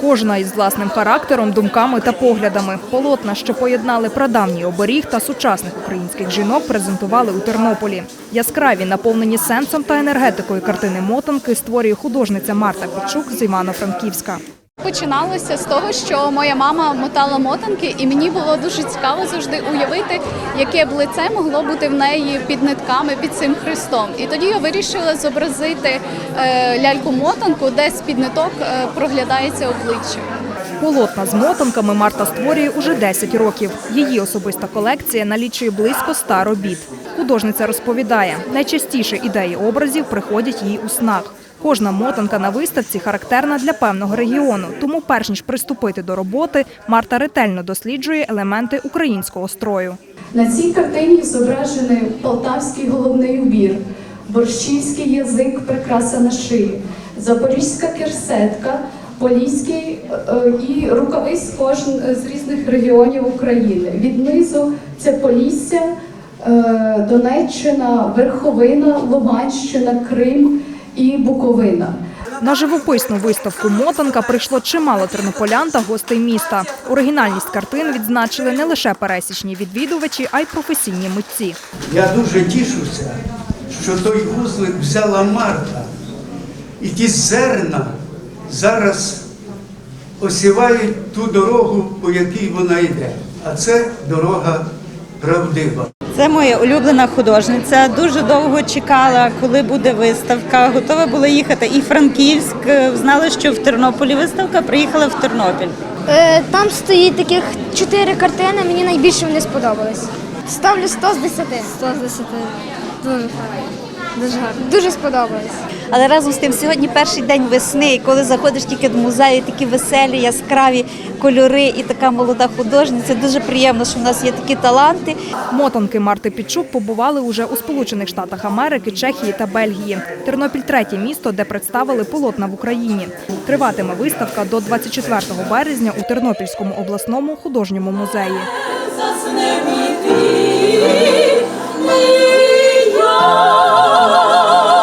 Кожна із власним характером, думками та поглядами. Полотна, що поєднали прадавній оберіг та сучасних українських жінок, презентували у Тернополі. Яскраві, наповнені сенсом та енергетикою картини мотанки створює художниця Марта Пічук з Івано-Франківська. Починалося з того, що моя мама мотала мотанки, і мені було дуже цікаво завжди уявити, яке б лице могло бути в неї під нитками, під цим хрестом. І тоді я вирішила зобразити е, ляльку-мотанку, де з під ниток е, проглядається обличчя. Полотна з мотанками Марта створює уже 10 років. Її особиста колекція налічує близько 100 робіт. Художниця розповідає, найчастіше ідеї образів приходять їй у снах. Кожна мотанка на виставці характерна для певного регіону. Тому, перш ніж приступити до роботи, Марта ретельно досліджує елементи українського строю. На цій картині зображений полтавський головний убір, борщівський язик, прикраса на шиї, запорізька керсетка, поліський е, і рукави з кожн з різних регіонів України. Від низу це Полісся, е, Донеччина, Верховина, Луганщина, Крим і Буковина. На живописну виставку Мотанка прийшло чимало тернополян та гостей міста. Оригінальність картин відзначили не лише пересічні відвідувачі, а й професійні митці. Я дуже тішуся, що той вузлик взяла Марта. І ті зерна зараз осівають ту дорогу, по якій вона йде. А це дорога правдива. Це моя улюблена художниця. Дуже довго чекала, коли буде виставка. Готова була їхати і Франківськ. Знала, що в Тернополі виставка. Приїхала в Тернопіль. Е, Там стоїть таких чотири картини, мені найбільше вони сподобались. Ставлю 100 з 10. 100 з 10. Дуже гарно. Дуже гарно. Дуже сподобалось. Але разом з тим сьогодні перший день весни, і коли заходиш тільки до музею, такі веселі, яскраві кольори і така молода художниця. Дуже приємно, що в нас є такі таланти. Мотанки Марти Підчук побували уже у Сполучених Штатах Америки, Чехії та Бельгії. Тернопіль третє місто, де представили полотна в Україні. Триватиме виставка до 24 березня у Тернопільському обласному художньому музеї.